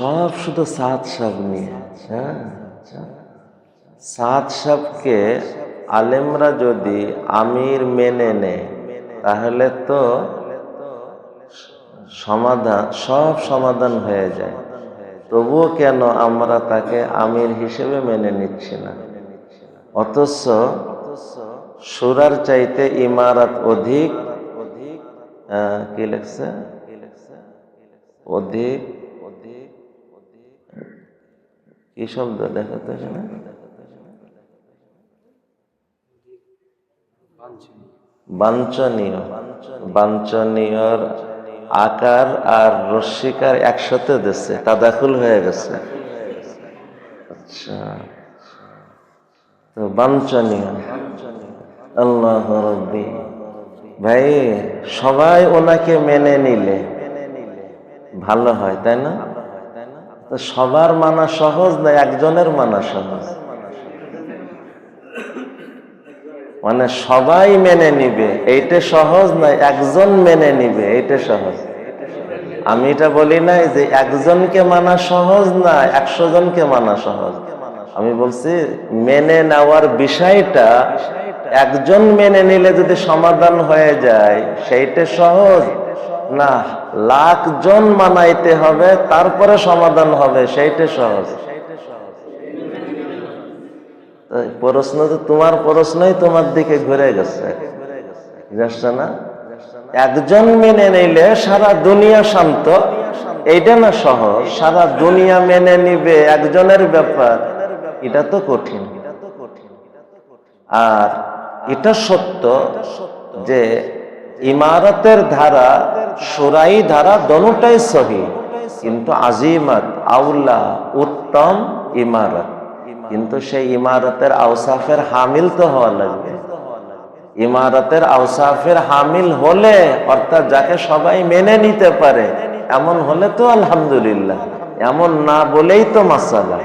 সব শুধু সাত সাপ নিয়ে। হ্যাঁ সাত সাপকে আলেমরা যদি আমির মেনে নেয়, তাহলে তো সমাধান, সব সমাধান হয়ে যায়। তবুও কেন আমরা তাকে আমির হিসেবে মেনে নিচ্ছি না? অথচ সুরার চাইতে ইমারত অধিক কি লেখছে? অধিক কি শব্দ দেখাতে এখানে বাঞ্ছনীয়। আকার আর রস্মিকার একসাথে দিচ্ছে তাদাকুল হয়ে গেছে। আচ্ছা। তো বাঞ্ছনীয়। আল্লাহ রব্বি। ভাই, সবাই ওনাকে মেনে নিলে ভালো হয়, তাই না? তো সবার মানা সহজ না একজনের মানা সহজ? মানে সবাই মেনে নিবে, এইটা সহজ না একজন মেনে নিবে, এইটা সহজ? আমি এটা বলি নাই যে একজনকে মানা সহজ না একশো জনকে মানা সহজ? আমি বলছি, মেনে নেওয়ার বিষয়টা একজন মেনে নিলে যদি সমাধান হয়ে যায়, সেইটা সহজ? না, লাখ জন মানাইতে হবে, তারপরে সমাধান হবে, সেইটা সহজ। প্রশ্ন তো তোমার প্রশ্নই তোমার দিকে ঘুরে গেছে। যাচ্ছে না? একজন মেনে নিলে সারা দুনিয়া শান্ত। এইটা না সহজ? সারা দুনিয়া মেনে নিবে একজনের ব্যাপার। এটা তো কঠিন। আর এটা সত্য যে ইমারতের ধারা সুরাই ধারা দনুটাই সহি। কিন্তু আজিমাত আউল্লাহ উত্তম ইমারত। কিন্তু সেই ইমারতের আউসাফের হামিল তো হওয়া লাগবে। ইমারতের আউসাফের হামিল হলে, অর্থাৎ যাকে সবাই মেনে নিতে পারে, এমন হলে তো আলহামদুলিল্লাহ। এমন না বলেই তো মাসালা।